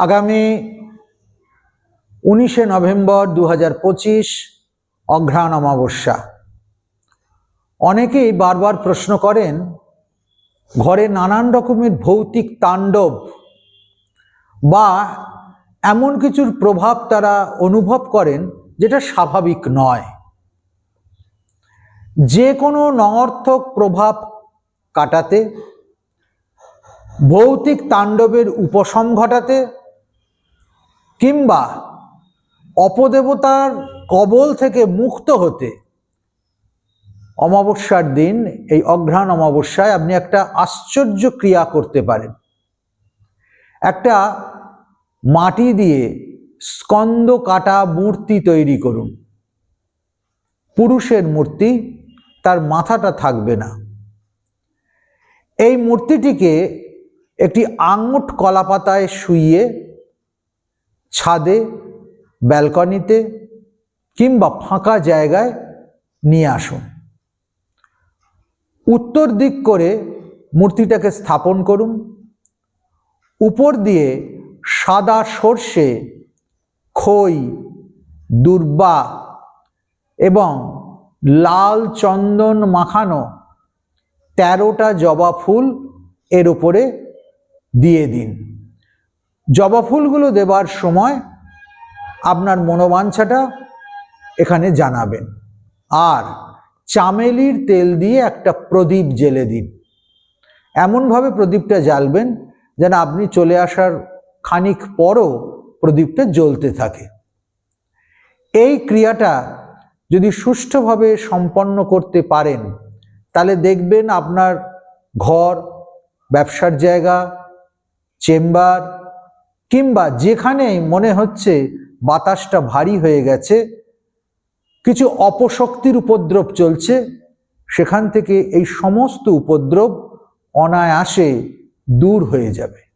আগামী উনিশে নভেম্বর দু হাজার পঁচিশ অঘ্রাণ অমাবস্যা। অনেকেই বারবার প্রশ্ন করেন, ঘরে নানান রকমের ভৌতিক তাণ্ডব বা এমন কিছুর প্রভাব তারা অনুভব করেন যেটা স্বাভাবিক নয়। যে কোনো নঙর্থক প্রভাব কাটাতে, ভৌতিক তাণ্ডবের উপশম ঘটাতে কিংবা অপদেবতার কবল থেকে মুক্ত হতে অমাবস্যার দিন, এই অঘ্রাণ অমাবস্যায় আপনি একটা আশ্চর্য ক্রিয়া করতে পারেন। একটা মাটি দিয়ে স্কন্দ কাটা মূর্তি তৈরি করুন। পুরুষের মূর্তি, তার মাথাটা থাকবে না। এই মূর্তিটিকে একটি আঙুট কলাপাতায় শুইয়ে ছাদে, ব্যালকনিতে কিংবা ফাঁকা জায়গায় নিয়ে আসুন। উত্তর দিক করে মূর্তিটাকে স্থাপন করুন। উপর দিয়ে সাদা সর্ষে, খই, দুর্বা এবং লাল চন্দন মাখানো তেরোটা জবা ফুল এর উপরে দিয়ে দিন। জবা ফুলগুলো দেবার সময় আপনার মনোবাঞ্ছাটা এখানে জানাবেন। আর চামেলির তেল দিয়ে একটা প্রদীপ জেলে দিন। এমনভাবে প্রদীপটা জ্বালবেন যেন আপনি চলে আসার খানিক পরও প্রদীপটা জ্বলতে থাকে। এই ক্রিয়াটা যদি সুষ্ঠুভাবে সম্পন্ন করতে পারেন, তাহলে দেখবেন আপনার ঘর, ব্যবসার জায়গা, চেম্বার কিংবা যেখানে মনে হচ্ছে বাতাসটা ভারী হয়ে গেছে, কিছু অপশক্তির উপদ্রব চলছে, সেখান থেকে এই সমস্ত উপদ্রব অনায়াসে দূর হয়ে যাবে।